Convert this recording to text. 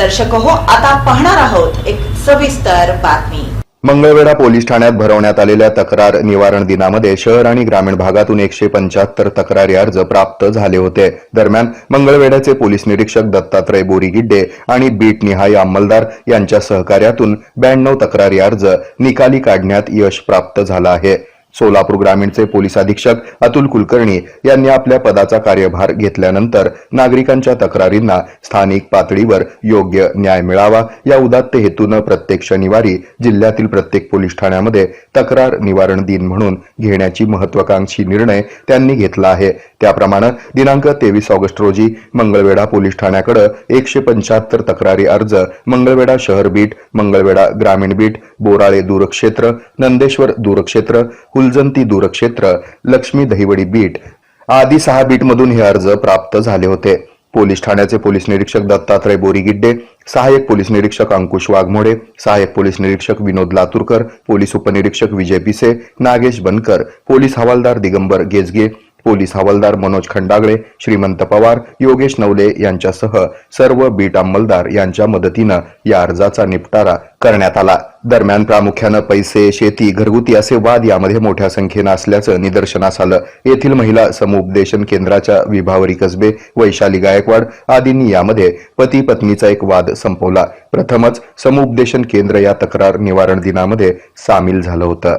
दर्शक हो आता पाहणार आहोत एक सविस्तर बातमी. मंगळवेढा पोलीस ठाण्यात भरवण्यात आलेल्या तक्रार निवारण दिनामध्ये शहर आणि ग्रामीण भागातून एकशे पंच्याहत्तर तक्रारी अर्ज प्राप्त झाले होते. दरम्यान मंगळवेढ्याचे पोलीस निरीक्षक दत्तात्रय बोरीगिड्डे आणि बीट निहाय अंमलदार यांच्या सहकार्यातून ब्याण्णव तक्रारी अर्ज निकाली काढण्यात यश प्राप्त झालं आहे. सोलापूर ग्रामीणचे पोलीस अधीक्षक अतुल कुलकर्णी यांनी आपल्या पदाचा कार्यभार घेतल्यानंतर नागरिकांच्या तक्रारींना स्थानिक पातळीवर योग्य न्याय मिळावा या उदात्त हेतूनं प्रत्येक शनिवारी जिल्ह्यातील प्रत्येक पोलीस ठाण्यामध्ये तक्रार निवारण दिन म्हणून घेण्याची महत्वाकांक्षी निर्णय त्यांनी घेतला आहे. त्याप्रमाणे दिनांक तेवीस ऑगस्ट रोजी मंगळवेढा पोलीस ठाण्याकडे एकशे पंच्याहत्तर तक्रारी अर्ज मंगळवेढा शहर बीट मंगळवेढा ग्रामीण बीट बोराळे दूरक्षेत्र नंदेश्वर दूरक्षेत्र फुलजंती दूरक्षेत्र लक्ष्मी दहिवडी बीट आदी सहा बीटमधून हे अर्ज प्राप्त झाले होते. पोलीस ठाण्याचे पोलीस निरीक्षक दत्तात्रय बोरीगिड्डे सहाय्यक पोलीस निरीक्षक अंकुश वाघमोडे सहाय्यक पोलीस निरीक्षक विनोद लातूरकर पोलीस उपनिरीक्षक विजय पिसे नागेश बनकर पोलीस हवालदार दिगंबर गेजगे पोलीस हवालदार मनोज खंडागळे श्रीमंत पवार योगेश नवले यांच्यासह सर्व बीट अंमलदार यांच्या मदतीनं या अर्जाचा निपटारा करण्यात आला. दरम्यान प्रामुख्यानं पैसे शेती घरगुती असे वाद यामध्ये मोठ्या संख्येनं असल्याचं निदर्शनास आलं. येथील महिला समुपदेशन केंद्राच्या विभावरी कसबे वैशाली गायकवाड आदींनी यामध्ये पती पत्नीचा एक वाद संपवला. प्रथमच समुपदेशन केंद्र या तक्रार निवारण दिनामध्ये सामील झालं होतं.